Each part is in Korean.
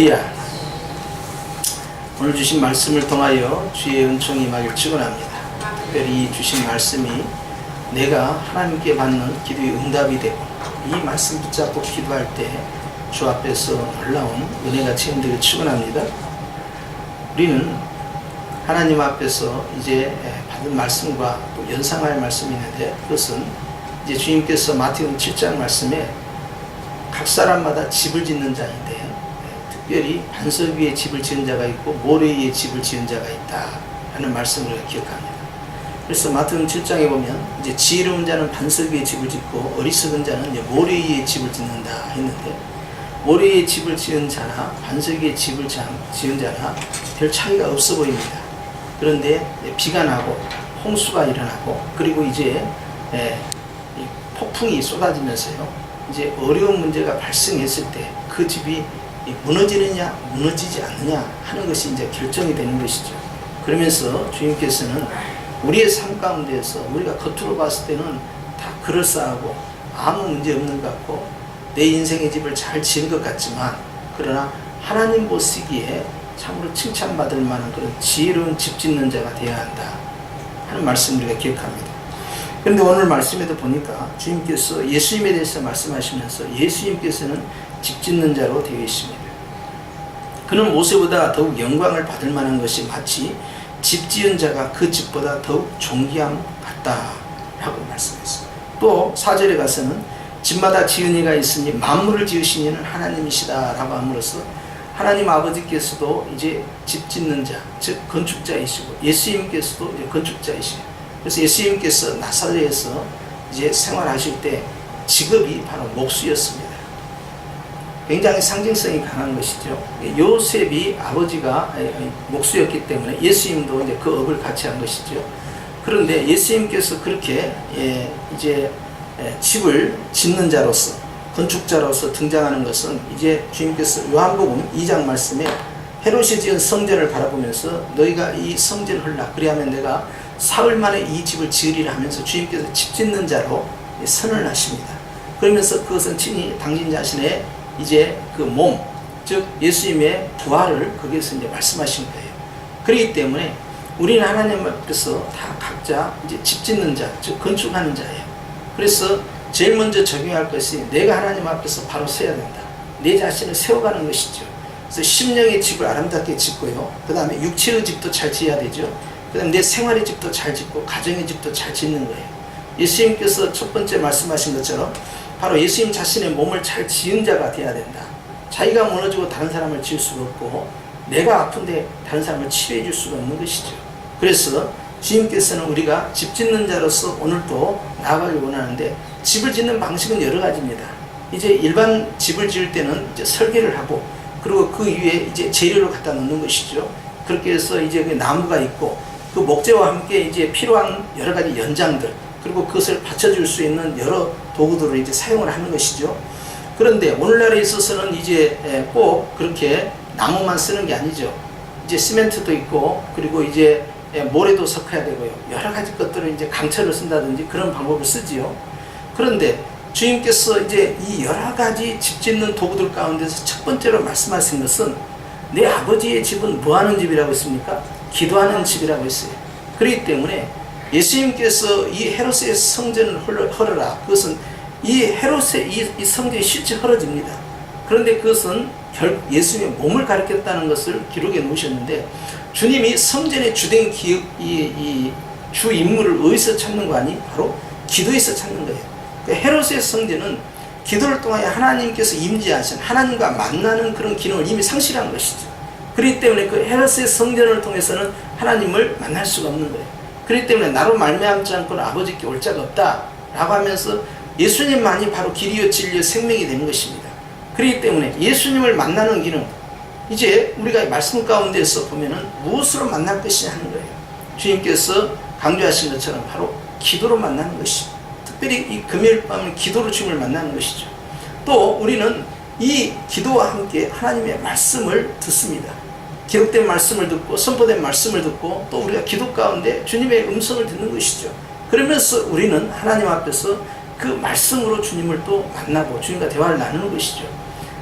이야 오늘 주신 말씀을 통하여 주의 은총이 임하길 축원합니다. 특별히 이 주신 말씀이 내가 하나님께 받는 기도의 응답이 되고 이 말씀 붙잡고 기도할 때 주 앞에서 놀라운 은혜가 체험되길 축원합니다. 우리는 하나님 앞에서 이제 받은 말씀과 또 연상할 말씀이 있는데 그것은 이제 주님께서 마태복음 7장 말씀에 각 사람마다 집을 짓는 자인데 예, 특별히 반석 위에 집을 지은 자가 있고 모래 위에 집을 지은 자가 있다 하는 말씀을 기억합니다. 그래서 마태복음 7장에 보면 이제 지혜로운 자는 반석 위에 집을 짓고 어리석은 자는 이제 모래 위에 집을 짓는다 했는데 모래 위에 집을 지은 자나 반석 위에 집을 자- 지은 자나 별 차이가 없어 보입니다. 그런데 비가 나고 홍수가 일어나고 그리고 이제 예, 이 폭풍이 쏟아지면서요. 이제 어려운 문제가 발생했을 때 그 집이 이 무너지느냐 무너지지 않느냐 하는 것이 이제 결정이 되는 것이죠. 그러면서 주님께서는 우리의 삶 가운데에서 우리가 겉으로 봤을 때는 다 그럴싸하고 아무 문제 없는 것 같고 내 인생의 집을 잘 지은 것 같지만 그러나 하나님 보시기에 참으로 칭찬받을 만한 그런 지혜로운 집 짓는 자가 되어야 한다 하는 말씀을 우리가 기억합니다. 그런데 오늘 말씀에도 보니까 주님께서 예수님에 대해서 말씀하시면서 예수님께서는 집 짓는 자로 되어 있습니다. 그는 모세보다 더욱 영광을 받을 만한 것이 마치 집 지은 자가 그 집보다 더욱 존귀함 같다라고 말씀했어요. 또 4절에 가서는 집마다 지은 이가 있으니 만물을 지으신 이는 하나님이시다라고 함으로써 하나님 아버지께서도 이제 집 짓는 자, 즉 건축자이시고 예수님께서도 건축자이시고 그래서 예수님께서 나사렛에서 이제 생활하실 때 직업이 바로 목수였습니다. 굉장히 상징성이 강한 것이죠. 요셉이 아버지가 목수였기 때문에 예수님도 이제 그 업을 같이 한 것이죠. 그런데 예수님께서 그렇게 예, 이제 예, 집을 짓는 자로서 건축자로서 등장하는 것은 이제 주님께서 요한복음 2장 말씀에 헤롯이 지은 성전을 바라보면서 너희가 이 성전을 헐라 그리하면 내가 사흘 만에 이 집을 지으리라 하면서 주님께서 집 짓는 자로 선을 하십니다. 그러면서 그것은 친히 당신 자신의 이제 그 몸, 즉 예수님의 부활을 거기에서 이제 말씀하신 거예요. 그렇기 때문에 우리는 하나님 앞에서 다 각자 이제 집 짓는 자, 즉 건축하는 자예요. 그래서 제일 먼저 적용할 것이 내가 하나님 앞에서 바로 서야 된다. 내 자신을 세워가는 것이죠. 그래서 심령의 집을 아름답게 짓고요. 그 다음에 육체의 집도 잘 지어야 되죠. 그 다음에 내 생활의 집도 잘 짓고 가정의 집도 잘 짓는 거예요. 예수님께서 첫 번째 말씀하신 것처럼 바로 예수님 자신의 몸을 잘 지은 자가 되어야 된다. 자기가 무너지고 다른 사람을 지을 수가 없고 내가 아픈데 다른 사람을 치료해 줄 수가 없는 것이죠. 그래서 주님께서는 우리가 집 짓는 자로서 오늘도 나아가길 원하는데 집을 짓는 방식은 여러 가지입니다. 이제 일반 집을 지을 때는 이제 설계를 하고 그리고 그 위에 이제 재료를 갖다 놓는 것이죠. 그렇게 해서 이제 그 나무가 있고 그 목재와 함께 이제 필요한 여러 가지 연장들 그리고 그것을 받쳐줄 수 있는 여러 도구들을 이제 사용을 하는 것이죠. 그런데 오늘날에 있어서는 이제 에, 꼭 그렇게 나무만 쓰는 게 아니죠. 이제 시멘트도 있고 그리고 이제 에, 모래도 섞어야 되고요. 여러 가지 것들을 이제 강철을 쓴다든지 그런 방법을 쓰지요. 그런데 주님께서 이제 이 여러 가지 집 짓는 도구들 가운데서 첫 번째로 말씀하신 것은 내 아버지의 집은 뭐 하는 집이라고 했습니까? 기도하는 집이라고 했어요. 그렇기 때문에 예수님께서 이 헤롯의 성전을 헐- 헐어라. 그것은 이 헤롯의 이, 이 성전이 실제 헐어집니다. 그런데 그것은 결, 예수님의 몸을 가리켰다는 것을 기록해 놓으셨는데 주님이 성전의 주된 기, 이, 이, 주 인물을 어디서 찾는 거 아니? 바로 기도에서 찾는 거예요. 그 헤롯의 성전은 기도를 통하여 하나님께서 임재하신 하나님과 만나는 그런 기능을 이미 상실한 것이죠. 그렇기 때문에 그 헤롯의 성전을 통해서는 하나님을 만날 수가 없는 거예요. 그렇기 때문에 나로 말미암지 않고는 아버지께 올 자가 없다라고 하면서 예수님만이 바로 길이요 진리요 생명이 되는 것입니다. 그렇기 때문에 예수님을 만나는 기능 이제 우리가 말씀 가운데서 보면은 무엇으로 만날 것이냐 하는 거예요. 주님께서 강조하신 것처럼 바로 기도로 만나는 것이 특별히 이 금요일 밤은 기도로 주님을 만나는 것이죠. 또 우리는 이 기도와 함께 하나님의 말씀을 듣습니다. 기록된 말씀을 듣고 선포된 말씀을 듣고 또 우리가 기도 가운데 주님의 음성을 듣는 것이죠. 그러면서 우리는 하나님 앞에서 그 말씀으로 주님을 또 만나고 주님과 대화를 나누는 것이죠.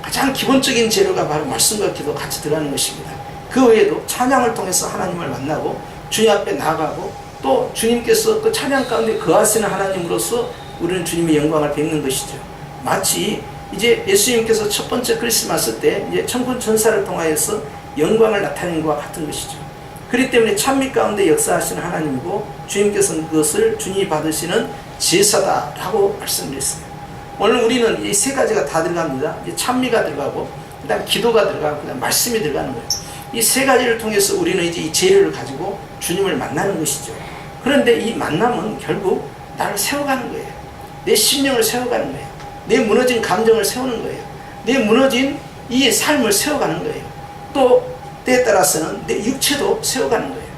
가장 기본적인 재료가 바로 말씀과 기도 같이 들어가는 것입니다. 그 외에도 찬양을 통해서 하나님을 만나고 주님 앞에 나가고 또 주님께서 그 찬양 가운데 거하시는 하나님으로서 우리는 주님의 영광을 뵙는 것이죠. 마치 이제 예수님께서 첫 번째 크리스마스 때 이제 천군 천사를 통하여서 영광을 나타낸 것과 같은 것이죠. 그렇기 때문에 찬미 가운데 역사하시는 하나님이고 주님께서는 그것을 주님이 받으시는 제사다라고 말씀드렸어요. 오늘 우리는 이 세 가지가 다 들어갑니다. 찬미가 들어가고, 그다음 기도가 들어가고, 그다음 말씀이 들어가는 거예요. 이 세 가지를 통해서 우리는 이제 이 재료를 가지고 주님을 만나는 것이죠. 그런데 이 만남은 결국 나를 세워가는 거예요. 내 심령을 세워가는 거예요. 내 무너진 감정을 세우는 거예요. 내 무너진 이 삶을 세워가는 거예요. 또 때에 따라서는 내 육체도 세워가는 거예요.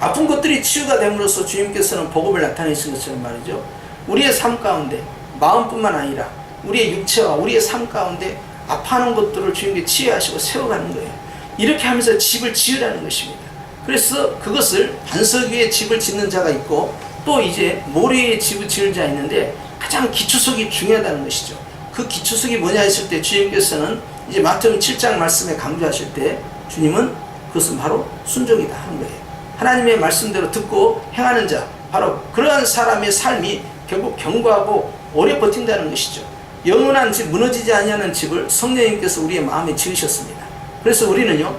아픈 것들이 치유가 됨으로써 주님께서는 복음을 나타내신 것처럼 말이죠. 우리의 삶 가운데 마음뿐만 아니라 우리의 육체와 우리의 삶 가운데 아파하는 것들을 주님께 치유하시고 세워가는 거예요. 이렇게 하면서 집을 지으라는 것입니다. 그래서 그것을 반석 위에 집을 짓는 자가 있고 또 이제 모래 위에 집을 지을 자가 있는데 가장 기초석이 중요하다는 것이죠. 그 기초석이 뭐냐 했을 때 주님께서는 이제 마태복음 7장 말씀에 강조하실 때 주님은 그것은 바로 순종이다 하는 거예요. 하나님의 말씀대로 듣고 행하는 자 바로 그러한 사람의 삶이 결국 견고하고 오래 버틴다는 것이죠. 영원한 집 무너지지 아니하는 집을 성령님께서 우리의 마음에 지으셨습니다. 그래서 우리는요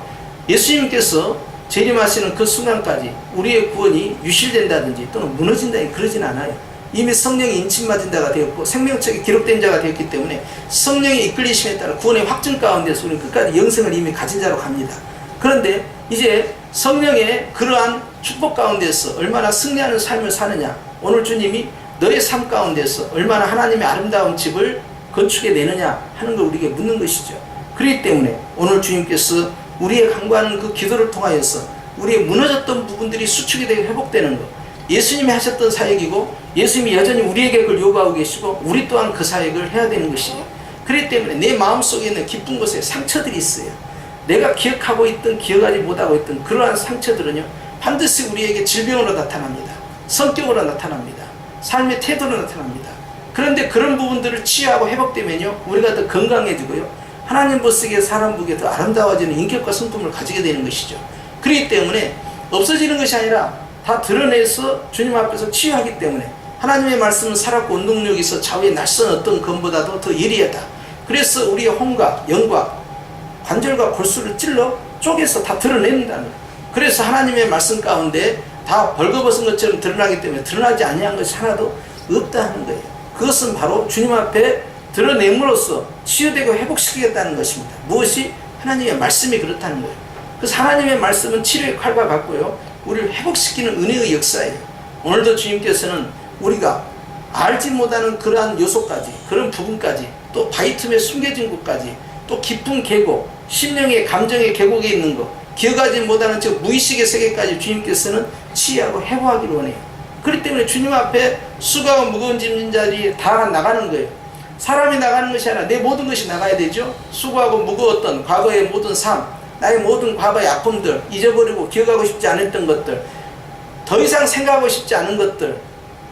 예수님께서 재림하시는 그 순간까지 우리의 구원이 유실된다든지 또는 무너진다 그러진 않아요. 이미 성령이 인침맞은 자가 되었고 생명책에 기록된 자가 되었기 때문에 성령의 이끌리심에 따라 구원의 확증 가운데서 우리는 끝까지 영생을 이미 가진 자로 갑니다. 그런데 이제 성령의 그러한 축복 가운데서 얼마나 승리하는 삶을 사느냐 오늘 주님이 너의 삶 가운데서 얼마나 하나님의 아름다운 집을 건축해 내느냐 하는 걸 우리에게 묻는 것이죠. 그렇기 때문에 오늘 주님께서 우리의 강구하는 그 기도를 통하여서 우리의 무너졌던 부분들이 수축이 되고 회복되는 것 예수님이 하셨던 사역이고 예수님이 여전히 우리에게 그걸 요구하고 계시고 우리 또한 그 사역을 해야 되는 것이에요. 그렇기 때문에 내 마음속에 있는 기쁜 곳에 상처들이 있어요. 내가 기억하고 있던 기억하지 못하고 있던 그러한 상처들은요 반드시 우리에게 질병으로 나타납니다. 성격으로 나타납니다. 삶의 태도로 나타납니다. 그런데 그런 부분들을 치유하고 회복되면요 우리가 더 건강해지고요 하나님 보시기에 사람 보기에 더 아름다워지는 인격과 성품을 가지게 되는 것이죠. 그렇기 때문에 없어지는 것이 아니라 다 드러내서 주님 앞에서 치유하기 때문에 하나님의 말씀은 살았고 운동력이 있어 좌우의 낯선 어떤 검보다도 더 예리하다. 그래서 우리의 혼과 영과 관절과 골수를 찔러 쪼개서 다 드러낸다는. 그래서 하나님의 말씀 가운데 다 벌거벗은 것처럼 드러나기 때문에 드러나지 아니한 것이 하나도 없다 하는 거예요. 그것은 바로 주님 앞에 드러냄으로써 치유되고 회복시키겠다는 것입니다. 무엇이 하나님의 말씀이 그렇다는 거예요. 그래서 하나님의 말씀은 치료의 칼과 같고요. 우리를 회복시키는 은혜의 역사예요. 오늘도 주님께서는 우리가 알지 못하는 그러한 요소까지, 그런 부분까지, 또 바위 틈에 숨겨진 곳까지, 또 깊은 계곡, 심령의 감정의 계곡에 있는 것, 기억하지 못하는 저 무의식의 세계까지 주님께서는 치유하고 해부하기를 원해요. 그렇기 때문에 주님 앞에 수고하고 무거운 짐진 자들이 다 나가는 거예요. 사람이 나가는 것이 아니라 내 모든 것이 나가야 되죠. 수고하고 무거웠던 과거의 모든 삶, 나의 모든 과거의 아픔들, 잊어버리고 기억하고 싶지 않았던 것들, 더 이상 생각하고 싶지 않은 것들,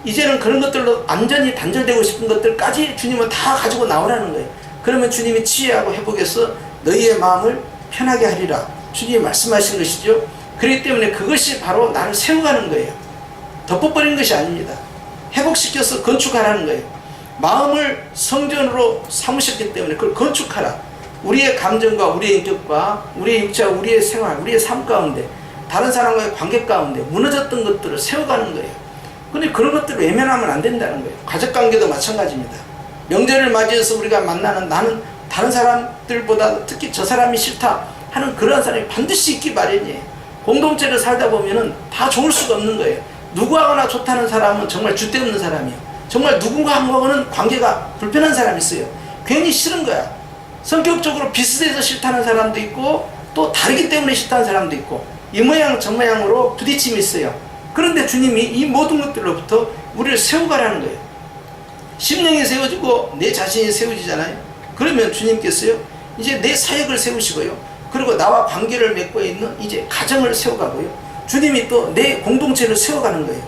이제는 그런 것들로 완전히 단절되고 싶은 것들까지 주님은 다 가지고 나오라는 거예요. 그러면 주님이 치유하고 회복해서 너희의 마음을 편하게 하리라. 주님이 말씀하신 것이죠. 그렇기 때문에 그것이 바로 나를 세워가는 거예요. 덮어버린 것이 아닙니다. 회복시켜서 건축하라는 거예요. 마음을 성전으로 삼으셨기 때문에 그걸 건축하라. 우리의 감정과 우리의 인격과 우리의 육체와 우리의 생활, 우리의 삶 가운데 다른 사람과의 관계 가운데 무너졌던 것들을 세워가는 거예요. 근데 그런 것들을 외면하면 안 된다는 거예요. 가족 관계도 마찬가지입니다. 명절을 맞이해서 우리가 만나는 나는 다른 사람들보다 특히 저 사람이 싫다 하는 그런 사람이 반드시 있기 마련이에요. 공동체를 살다 보면은 다 좋을 수가 없는 거예요. 누구하고나 좋다는 사람은 정말 줏대 없는 사람이에요. 정말 누군가하고는 관계가 불편한 사람이 있어요. 괜히 싫은 거야. 성격적으로 비슷해서 싫다는 사람도 있고 또 다르기 때문에 싫다는 사람도 있고 이 모양 저 모양으로 부딪힘이 있어요. 그런데 주님이 이 모든 것들로부터 우리를 세워가라는 거예요. 심령이 세워지고 내 자신이 세워지잖아요. 그러면 주님께서요, 이제 내 사역을 세우시고요. 그리고 나와 관계를 맺고 있는 이제 가정을 세워가고요. 주님이 또 내 공동체를 세워가는 거예요.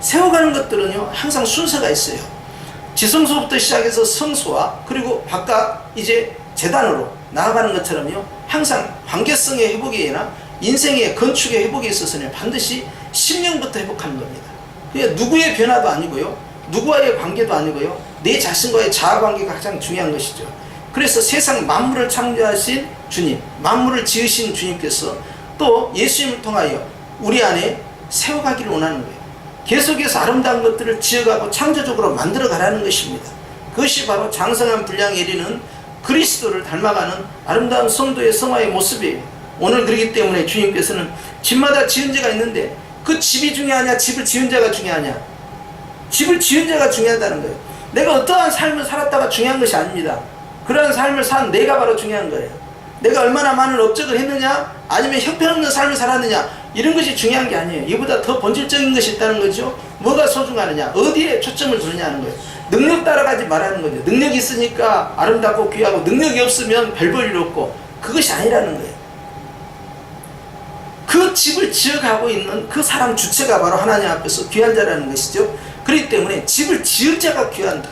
세워가는 것들은요, 항상 순서가 있어요. 지성소부터 시작해서 성소와 그리고 바깥 이제 재단으로 나아가는 것처럼요. 항상 관계성의 회복이나 인생의 건축의 회복에 있어서는 반드시 심령부터 회복하는 겁니다. 그게 누구의 변화도 아니고요. 누구와의 관계도 아니고요. 내 자신과의 자아 관계가 가장 중요한 것이죠. 그래서 세상 만물을 창조하신 주님, 만물을 지으신 주님께서 또 예수님을 통하여 우리 안에 세워가기를 원하는 거예요. 계속해서 아름다운 것들을 지어가고 창조적으로 만들어 가라는 것입니다. 그것이 바로 장성한 분량에 이르는 그리스도를 닮아가는 아름다운 성도의 성화의 모습이에요. 오늘 그렇기 때문에 주님께서는 집마다 지은 자가 있는데 그 집이 중요하냐 집을 지은 자가 중요하냐 집을 지은 자가 중요하다는 거예요. 내가 어떠한 삶을 살았다가 중요한 것이 아닙니다. 그러한 삶을 산 내가 바로 중요한 거예요. 내가 얼마나 많은 업적을 했느냐 아니면 형편없는 삶을 살았느냐 이런 것이 중요한 게 아니에요. 이보다 더 본질적인 것이 있다는 거죠. 뭐가 소중하느냐 어디에 초점을 두느냐는 거예요. 능력 따라가지 말라는 거죠. 능력이 있으니까 아름답고 귀하고 능력이 없으면 별 볼일 없고 그것이 아니라는 거예요. 그 집을 지어가고 있는 그 사람 주체가 바로 하나님 앞에서 귀한 자라는 것이죠. 그렇기 때문에 집을 지을 자가 귀한다.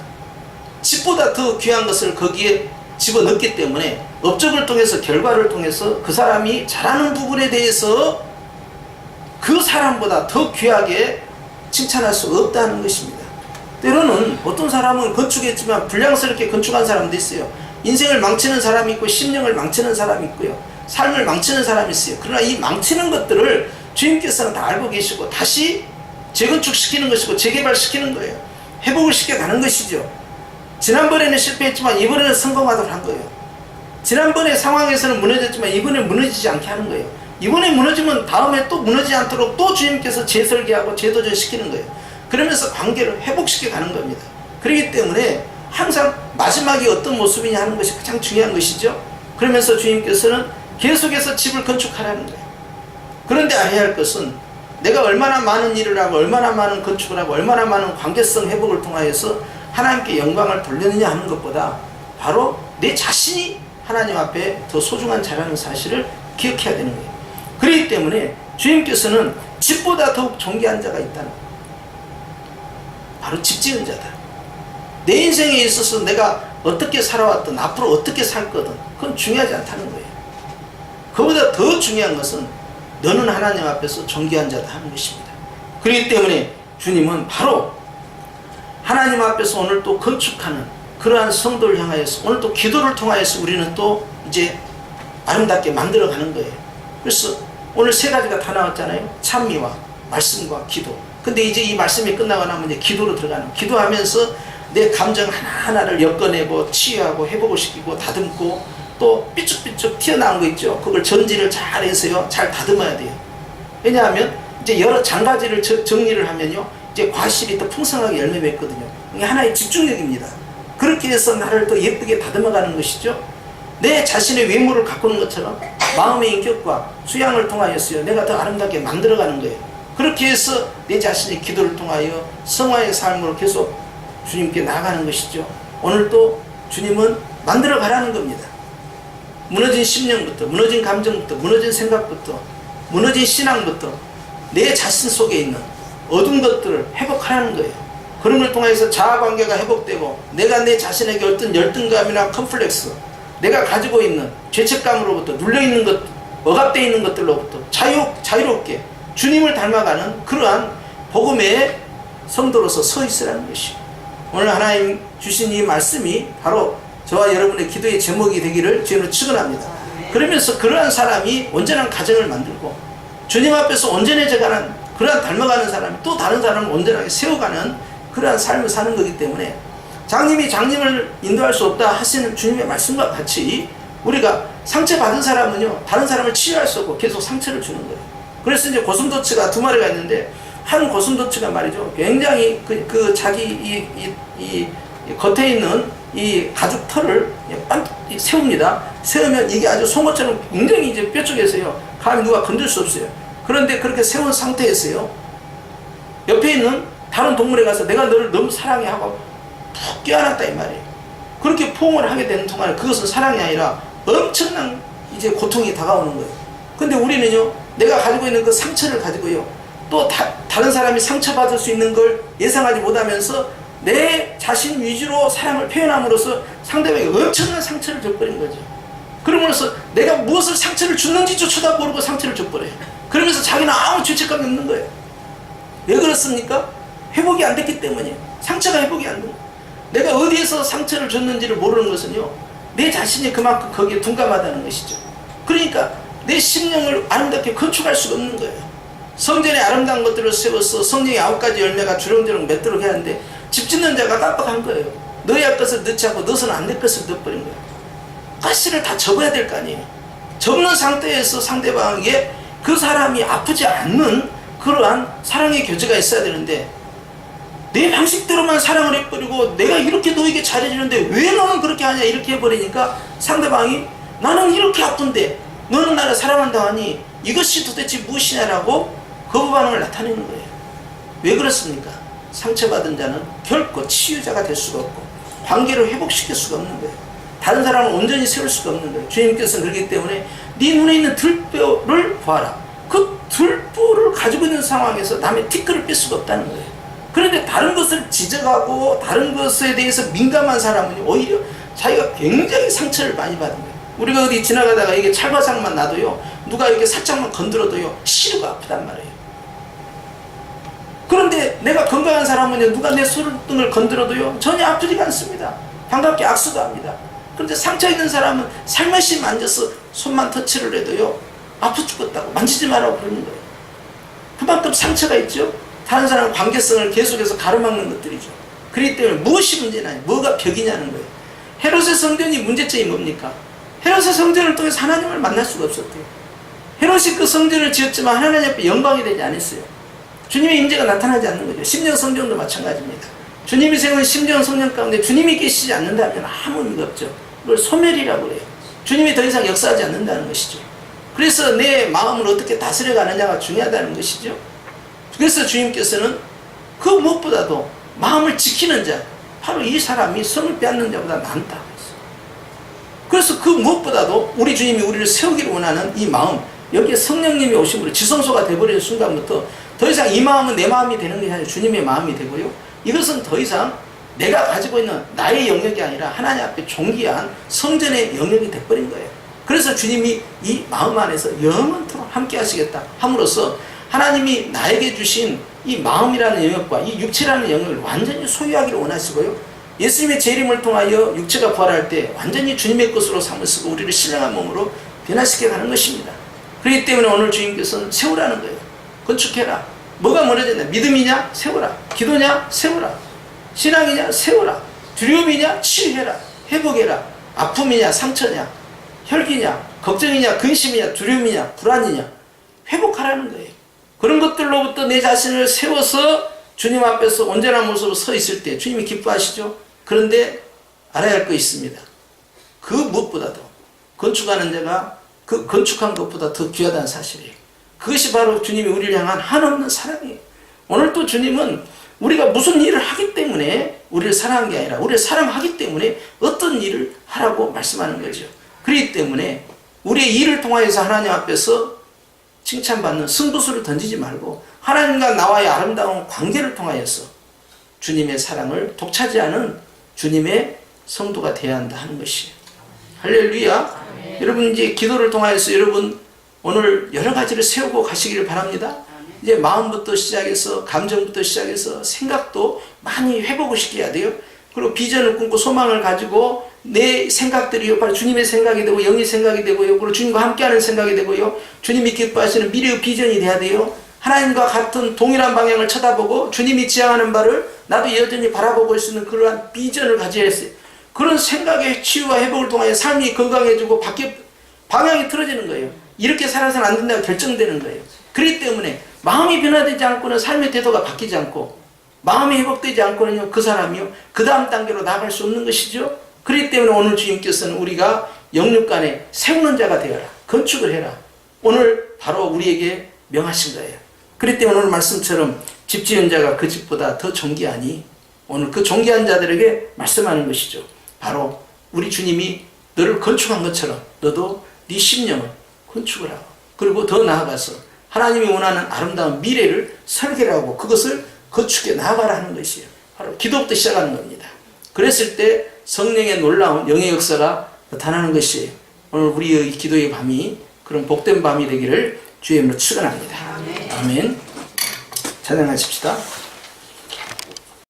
집보다 더 귀한 것을 거기에 집어넣기 때문에 업적을 통해서 결과를 통해서 그 사람이 잘하는 부분에 대해서 그 사람보다 더 귀하게 칭찬할 수 없다는 것입니다. 때로는 어떤 사람은 건축했지만 불량스럽게 건축한 사람도 있어요. 인생을 망치는 사람이 있고 심령을 망치는 사람이 있고요. 삶을 망치는 사람이 있어요. 그러나 이 망치는 것들을 주님께서는 다 알고 계시고 다시 재건축시키는 것이고 재개발시키는 거예요. 회복을 시켜가는 것이죠. 지난번에는 실패했지만 이번에는 성공하도록 한 거예요. 지난번에 상황에서는 무너졌지만 이번에 무너지지 않게 하는 거예요. 이번에 무너지면 다음에 또 무너지지 않도록 또 주님께서 재설계하고 재도전 시키는 거예요. 그러면서 관계를 회복시켜 가는 겁니다. 그렇기 때문에 항상 마지막이 어떤 모습이냐 하는 것이 가장 중요한 것이죠. 그러면서 주님께서는 계속해서 집을 건축하라는 거예요. 그런데 해야 할 것은 내가 얼마나 많은 일을 하고 얼마나 많은 건축을 하고 얼마나 많은 관계성 회복을 통하여서 하나님께 영광을 돌리느냐 하는 것보다 바로 내 자신이 하나님 앞에 더 소중한 자라는 사실을 기억해야 되는 거예요. 그렇기 때문에 주님께서는 집보다 더욱 존귀한 자가 있다는. 바로 집 지은 자다. 내 인생에 있어서 내가 어떻게 살아왔든 앞으로 어떻게 살 거든 그건 중요하지 않다는 거예요. 그보다 더 중요한 것은 너는 하나님 앞에서 존귀한 자다 하는 것입니다. 그렇기 때문에 주님은 바로 하나님 앞에서 오늘 또 건축하는 그러한 성도를 향하여서 오늘 또 기도를 통하여서 우리는 또 이제 아름답게 만들어가는 거예요. 그래서 오늘 세 가지가 다 나왔잖아요. 찬미와 말씀과 기도. 근데 이제 이 말씀이 끝나고 나면 이제 기도로 들어가는 기도하면서 내 감정 하나하나를 엮어내고 치유하고 회복을 시키고 다듬고 또 삐쭉삐쭉 튀어나온 거 있죠. 그걸 전지를 잘 해서요. 잘 다듬어야 돼요. 왜냐하면 이제 여러 장가지를 저- 정리를 하면요. 이제 과실이 더 풍성하게 열매 맺거든요. 이게 하나의 집중력입니다. 그렇게 해서 나를 더 예쁘게 다듬어가는 것이죠. 내 자신의 외모를 가꾸는 것처럼 마음의 인격과 수양을 통하여서요. 내가 더 아름답게 만들어가는 거예요. 그렇게 해서 내 자신의 기도를 통하여 성화의 삶으로 계속 주님께 나아가는 것이죠. 오늘 또 주님은 만들어 가라는 겁니다. 무너진 심령부터, 무너진 감정부터, 무너진 생각부터, 무너진 신앙부터 내 자신 속에 있는 어두운 것들을 회복하라는 거예요. 그런 걸 통해서 자아 관계가 회복되고 내가 내 자신에게 어떤 열등감이나 컴플렉스, 내가 가지고 있는 죄책감으로부터 눌려 있는 것, 억압되어 있는 것들로부터 자유 자유롭게 주님을 닮아가는 그러한 복음의 성도로서 서 있으라는 것이. 오늘 하나님 주신 이 말씀이 바로 저와 여러분의 기도의 제목이 되기를 주님을 축원합니다. 그러면서 그러한 사람이 온전한 가정을 만들고 주님 앞에서 온전해져가는 그러한 닮아가는 사람이 또 다른 사람을 온전하게 세워가는 그러한 삶을 사는 거기 때문에 장님이 장님을 인도할 수 없다 하시는 주님의 말씀과 같이 우리가 상처 받은 사람은요 다른 사람을 치유할 수 없고 계속 상처를 주는 거예요. 그래서 이제 고슴도치가 두 마리가 있는데 한 고슴도치가 말이죠 굉장히 그, 그 자기 이, 이, 이, 이 겉에 있는 이 가죽 털을 빤 세웁니다. 세우면 이게 아주 송어처럼 굉장히 이제 뾰족해서요 감히 누가 건들 수 없어요. 그런데 그렇게 세운 상태에서요 옆에 있는 다른 동물에 가서 내가 너를 너무 사랑해 하고 푹 껴안았다 이 말이에요. 그렇게 포옹을 하게 되는 동안에 그것은 사랑이 아니라 엄청난 이제 고통이 다가오는 거예요. 근데 우리는요, 내가 가지고 있는 그 상처를 가지고요, 또 다, 다른 사람이 상처받을 수 있는 걸 예상하지 못하면서 내 자신 위주로 사랑을 표현함으로써 상대방이 엄청난 상처를 줘버린 거죠. 그러면서 내가 무엇을 상처를 줬는지조차도 모르고 상처를 줘버려요. 그러면서 자기는 아무 죄책감이 없는 거예요. 왜 그렇습니까? 회복이 안 됐기 때문이에요. 상처가 회복이 안 돼요. 내가 어디에서 상처를 줬는지를 모르는 것은요, 내 자신이 그만큼 거기에 둔감하다는 것이죠. 그러니까 내 심령을 아름답게 건축할 수가 없는 거예요. 성전에 아름다운 것들을 세워서 성령의 아홉 가지 열매가 주렁주렁 맺도록 하는데 집 짓는 자가 깜빡한 거예요. 너희 할 것을 넣지 않고 너서는 안될 것을 넣어버린 거예요. 가시를 다 접어야 될 거 아니에요. 접는 상태에서 상대방에게 그 사람이 아프지 않는 그러한 사랑의 교제가 있어야 되는데 내 방식대로만 사랑을 해버리고 내가 이렇게 너에게 잘해주는데 왜 너는 그렇게 하냐 이렇게 해버리니까 상대방이 나는 이렇게 아픈데 너는 나를 사랑한다 하니 이것이 도대체 무엇이냐라고 거부 반응을 나타내는 거예요. 왜 그렇습니까? 상처받은 자는 결코 치유자가 될 수가 없고 관계를 회복시킬 수가 없는 거예요. 다른 사람을 온전히 세울 수가 없는 거예요. 주님께서는 그렇기 때문에 네 눈에 있는 들뼈를 보아라. 그 들뼈를 가지고 있는 상황에서 남의 티끌을 뺄 수가 없다는 거예요. 그런데 다른 것을 지적하고 다른 것에 대해서 민감한 사람은 오히려 자기가 굉장히 상처를 많이 받은 거예요. 우리가 어디 지나가다가 이게 찰과상만 놔도요, 누가 이렇게 살짝만 건드려도요, 시루가 아프단 말이에요. 그런데 내가 건강한 사람은요, 누가 내 손등을 건드려도요, 전혀 아프지가 않습니다. 반갑게 악수도 합니다. 그런데 상처 있는 사람은 살며시 만져서 손만 터치를 해도요, 아프 죽겠다고 만지지 말라고 그러는 거예요. 그만큼 상처가 있죠. 다른 사람 관계성을 계속해서 가로막는 것들이죠. 그렇기 때문에 무엇이 문제냐, 뭐가 벽이냐는 거예요. 헤롯의 성전이 문제점이 뭡니까? 헤롯의 성전을 통해서 하나님을 만날 수가 없었대요. 헤롯이 그 성전을 지었지만 하나님 앞에 영광이 되지 않았어요. 주님의 임재가 나타나지 않는 거죠. 심령 성전도 마찬가지입니다. 주님이 세운 심령 성전 가운데 주님이 계시지 않는다면 아무 의미가 없죠. 그걸 소멸이라고 해요. 주님이 더 이상 역사하지 않는다는 것이죠. 그래서 내 마음을 어떻게 다스려 가느냐가 중요하다는 것이죠. 그래서 주님께서는 그 무엇보다도 마음을 지키는 자, 바로 이 사람이 성을 빼앗는 자보다 했어요. 그래서 그 무엇보다도 우리 주님이 우리를 세우기를 원하는 이 마음, 여기에 성령님이 오심으로 지성소가 되버리는 순간부터 더 이상 이 마음은 내 마음이 되는 게 아니라 주님의 마음이 되고요. 이것은 더 이상 내가 가지고 있는 나의 영역이 아니라 하나님 앞에 존귀한 성전의 영역이 돼버린 거예요. 그래서 주님이 이 마음 안에서 영원토록 함께 하시겠다 함으로써 하나님이 나에게 주신 이 마음이라는 영역과 이 육체라는 영역을 완전히 소유하기를 원하시고요. 예수님의 재림을 통하여 육체가 부활할 때 완전히 주님의 것으로 삼으시고 우리를 신령한 몸으로 변화시켜 가는 것입니다. 그렇기 때문에 오늘 주님께서는 세우라는 거예요. 건축해라. 뭐가 무너졌냐? 믿음이냐? 세우라. 기도냐? 세우라. 신앙이냐? 세우라. 두려움이냐? 치유해라. 회복해라. 아픔이냐? 상처냐? 혈기냐? 걱정이냐? 근심이냐? 두려움이냐? 불안이냐? 회복하라는 거예요. 그런 것들로부터 내 자신을 세워서 주님 앞에서 온전한 모습으로 서 있을 때 주님이 기뻐하시죠? 그런데 알아야 할 거 있습니다. 그 무엇보다도 건축하는 자가 그 건축한 것보다 더 귀하다는 사실이에요. 그것이 바로 주님이 우리를 향한 한없는 사랑이에요. 오늘 또 주님은 우리가 무슨 일을 하기 때문에 우리를 사랑한 게 아니라 우리를 사랑하기 때문에 어떤 일을 하라고 말씀하는 거죠. 그렇기 때문에 우리의 일을 통하여서 하나님 앞에서 칭찬받는 승부수를 던지지 말고 하나님과 나와의 아름다운 관계를 통하여서 주님의 사랑을 독차지하는 주님의 성도가 되어야 한다 하는 것이에요. 할렐루야. 여러분 이제 기도를 통하여서 여러분 오늘 여러 가지를 세우고 가시기를 바랍니다. 이제 마음부터 시작해서 감정부터 시작해서 생각도 많이 회복을 시켜야 돼요. 그리고 비전을 꿈고 소망을 가지고 내 생각들이 바로 주님의 생각이 되고 영의 생각이 되고요. 그리고 주님과 함께하는 생각이 되고요. 주님이 기뻐하시는 미래의 비전이 돼야 돼요. 하나님과 같은 동일한 방향을 쳐다보고 주님이 지향하는 바를 나도 여전히 바라보고 있는 그러한 비전을 가져야 했어요. 그런 생각의 치유와 회복을 통하여 삶이 건강해지고 바뀌, 방향이 틀어지는 거예요. 이렇게 살아서는 안 된다고 결정되는 거예요. 그렇기 때문에 마음이 변화되지 않고는 삶의 태도가 바뀌지 않고 마음이 회복되지 않고는요 그 사람이요 그 다음 단계로 나아갈 수 없는 것이죠. 그렇기 때문에 오늘 주님께서는 우리가 영육간에 세우는 자가 되어라 건축을 해라 오늘 바로 우리에게 명하신 거예요. 그렇기 때문에 오늘 말씀처럼 집 지은 자가 그 집보다 더 존귀하니 오늘 그 존귀한 자들에게 말씀하는 것이죠. 바로 우리 주님이 너를 건축한 것처럼 너도 네 심령을 건축을 하고 그리고 더 나아가서 하나님이 원하는 아름다운 미래를 설계를 하고 그것을 나아가라 하는 것이에요. 바로 기도부터 시작하는 겁니다. 그랬을 때 성령의 놀라운 영의 역사가 나타나는 것이 오늘 우리의 기도의 밤이 그런 복된 밤이 되기를 주의 이름으로 축원합니다. 아멘. 찬양하십시다.